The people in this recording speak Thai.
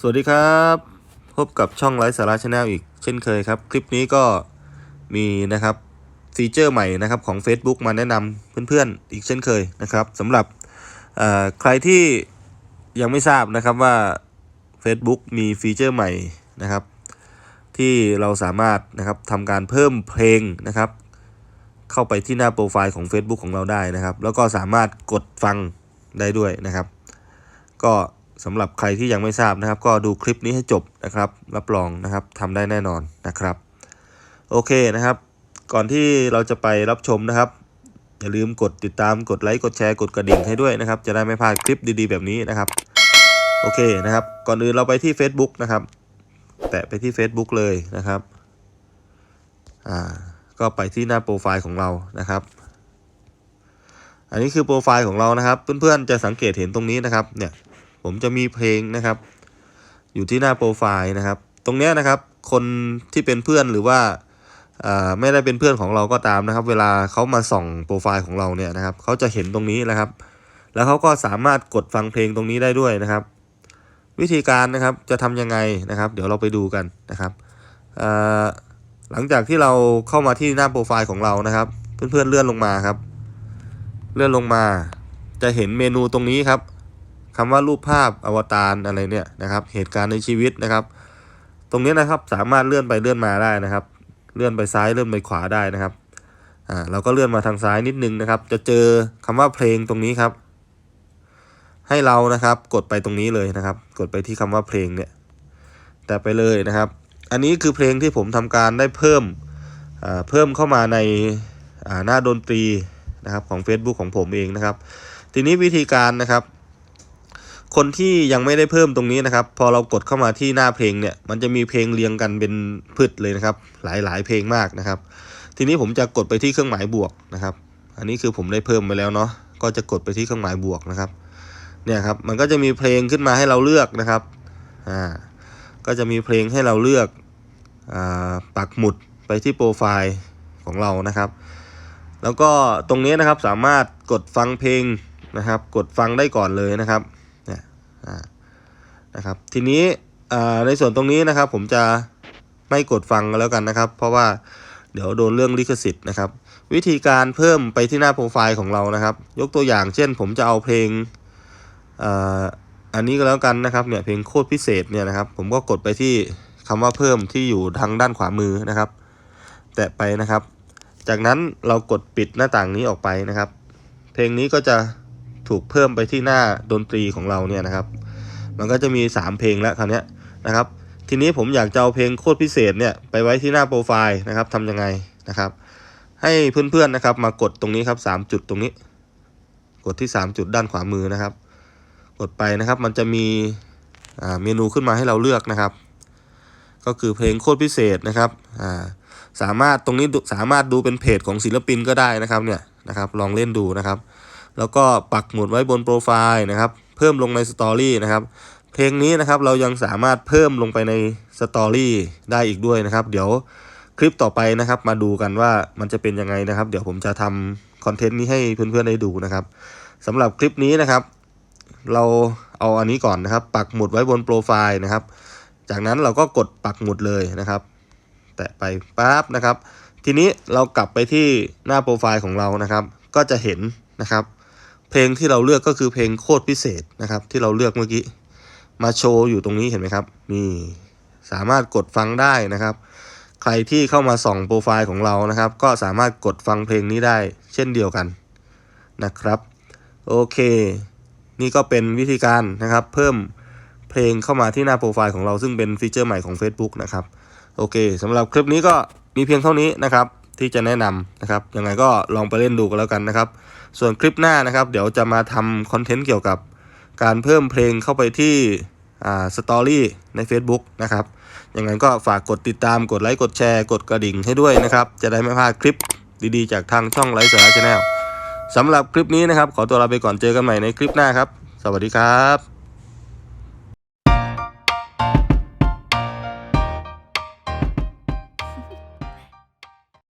สวัสดีครับ พบกับช่องไลฟ์สาระชาแนลอีกเช่นเคยครับ คลิปนี้ก็มีนะครับฟีเจอร์ใหม่นะครับของ Facebook มาแนะนำเพื่อนๆอีกเช่นเคยนะครับสำหรับใครที่ยังไม่ทราบนะครับว่า Facebook มีฟีเจอร์ใหม่นะครับ ที่เราสามารถนะครับทำการเพิ่มเพลงนะครับ เข้าไปที่หน้าโปรไฟล์ของ Facebook ของเราได้นะครับ แล้วก็สามารถกดฟังได้ด้วยนะครับ ก็ สำหรับใครที่ยังไม่ทราบนะครับ ก็ดูคลิปนี้ให้จบนะครับ รับรองนะครับทำได้แน่นอนนะครับ โอเคนะครับ ก่อนที่เราจะไปรับชมนะครับ อย่าลืมกดติดตามกดไลค์กดแชร์กดกระดิ่งให้ด้วยนะครับ จะได้ไม่พลาดคลิปดีๆ แบบนี้นะครับ โอเคนะครับ ก่อนอื่นเราไปที่ Facebook นะครับ แตะไปที่ Facebook เลยนะครับอ่าก็ไปที่หน้าโปรไฟล์ของเรานะครับอันนี้คือโปรไฟล์ของเรานะครับ เพื่อนๆจะสังเกตเห็นตรงนี้นะครับเนี่ย ผมจะมีเพลงนะครับ อยู่ที่หน้าโปรไฟล์นะครับ ตรงนี้นะครับ คนที่เป็นเพื่อนหรือว่าไม่ได้เป็นเพื่อนของเราก็ตามนะครับ เวลาเขามาส่องโปรไฟล์ของเราเนี่ยนะครับเขาจะเห็นตรงนี้นะครับ แล้วเขาก็สามารถกดฟังเพลงตรงนี้ได้ด้วยนะครับ วิธีการนะครับจะทำยังไงนะครับ เดี๋ยวเราไปดูกันนะครับหลังจากที่เราเข้ามาที่หน้าโปรไฟล์ของเรานะครับ เพื่อนๆเลื่อนลงมาครับ เลื่อนลงมา จะเห็นเมนูตรงนี้ครับ คำว่ารูปภาพอวตารอะไรเนี่ยนะครับ เหตุการณ์ในชีวิตนะครับ ตรงนี้นะครับสามารถเลื่อนไปเลื่อนมาได้นะครับ เลื่อนไปซ้ายเลื่อนไปขวาได้นะครับอ่าเราก็เลื่อนมาทางซ้ายนิดนึงนะครับ จะเจอคำว่าเพลงตรงนี้ครับ ให้เรานะครับกดไปตรงนี้เลยนะครับ กดไปที่คำว่าเพลงเนี่ยแต่ไปเลยนะครับ อันนี้คือเพลงที่ผมทำการได้เพิ่มอ่าเพิ่มเข้ามาในอ่าหน้าดนตรีนะครับของ Facebook ของผมเองนะครับ ทีนี้วิธีการนะครับ คนที่ยังไม่ได้เพิ่มตรงนี้นะครับ พอเรากดเข้ามาที่หน้าเพลงเนี่ย มันจะมีเพลงเรียงกันเป็นพืชเลยนะครับ หลายหลายเพลงมากนะครับ ทีนี้ผมจะกดไปที่เครื่องหมายบวกนะครับ อันนี้คือผมได้เพิ่มไปแล้วเนาะ ก็จะกดไปที่เครื่องหมายบวกนะครับ เนี่ยครับ มันก็จะมีเพลงขึ้นมาให้เราเลือกนะครับ อ่า ก็จะมีเพลงให้เราเลือก อ่า ปักหมุดไปที่โปรไฟล์ของเรานะครับ แล้วก็ตรงนี้นะครับสามารถกดฟังเพลงนะครับ กดฟังได้ก่อนเลยนะครับ นะครับ ทีนี้ในส่วนตรงนี้นะครับ ผมจะไม่กดฟังกันแล้วกันนะครับ เพราะว่าเดี๋ยวโดนเรื่องลิขสิทธิ์นะครับ วิธีการเพิ่มไปที่หน้าโปรไฟล์ของเรานะครับ ยกตัวอย่างเช่น ผมจะเอาเพลงอันนี้ก็แล้วกันนะครับเนี่ยเพลงโคตรพิเศษเนี่ยนะครับ ผมก็กดไปที่คำว่าเพิ่มที่อยู่ทางด้านขวามือนะครับ แตะไปนะครับ จากนั้นเรากดปิดหน้าต่างนี้ออกไปนะครับ เพลงนี้ก็จะ ถูกเพิ่มไปที่หน้าดนตรีของเราเนี่ยนะครับ มันก็จะมี 3 เพลงแล้วคราวนี้นะครับ ทีนี้ผมอยากจะเอาเพลงโคตรพิเศษเนี่ยไปไว้ที่หน้าโปรไฟล์นะครับทำยังไงนะครับ ให้เพื่อนๆนะครับมากดตรงนี้ครับ 3 จุดตรงนี้ กดที่ 3 จุดด้านขวามือนะครับ กดไปนะครับมันจะมีเมนูขึ้นมาให้เราเลือกนะครับ ก็คือเพลงโคตรพิเศษนะครับาสามารถตรงนี้สามารถดูเป็นเพจของศิลปินก็ได้นะครับเนี่ยนะครับ ลองเล่นดูนะครับ แล้วก็ปักหมุดไว้บนโปรไฟล์นะครับ เพิ่มลงในสตอรี่นะครับ เพลงนี้นะครับเรายังสามารถเพิ่มลงไปในสตอรี่ได้อีกด้วยนะครับ เดี๋ยวคลิปต่อไปนะครับมาดูกันว่ามันจะเป็นยังไงนะครับ เดี๋ยวผมจะทำคอนเทนต์นี้ให้เพื่อนๆได้ดูนะครับสำหรับคลิปนี้นะครับ เราเอาอันนี้ก่อนนะครับ ปักหมุดไว้บนโปรไฟล์นะครับ จากนั้นเราก็กดปักหมุดเลยนะครับ แตะไปปั๊บนะครับ ทีนี้เรากลับไปที่หน้าโปรไฟล์ของเรานะครับ ก็จะเห็นนะครับ เพลงที่เราเลือกก็คือเพลงโคตรพิเศษนะครับ ที่เราเลือกเมื่อกี้มาโชว์อยู่ตรงนี้เห็นไหมครับนี่สามารถกดฟังได้นะครับ ใครที่เข้ามาส่องโปรไฟล์ของเรานะครับ ก็สามารถกดฟังเพลงนี้ได้เช่นเดียวกันนะครับโอเค นี่ก็เป็นวิธีการนะครับ เพิ่มเพลงเข้ามาที่หน้าโปรไฟล์ของเราซึ่งเป็นฟีเจอร์ใหม่ของ Facebook นะครับ โอเคสำหรับคลิปนี้ก็มีเพียงเท่านี้นะครับ ที่จะแนะนำนะครับยังไงก็ลองไปเล่นดูกันแล้วกันนะครับ ส่วนคลิปหน้านะครับ เดี๋ยวจะมาทำคอนเทนต์เกี่ยวกับการเพิ่มเพลงเข้าไปที่อ่าสตอรี่ใน Facebook นะครับยังไงก็ฝากกดติดตามกดไลค์กดแชร์กดกระดิ่งให้ด้วยนะครับ จะได้ไม่พลาดคลิปดีๆ จากทางช่องไลฟ์สาระชาแนลสำหรับคลิปนี้นะครับ ขอตัวลาไปก่อนเจอกันใหม่ในคลิปหน้าครับ สวัสดีครับ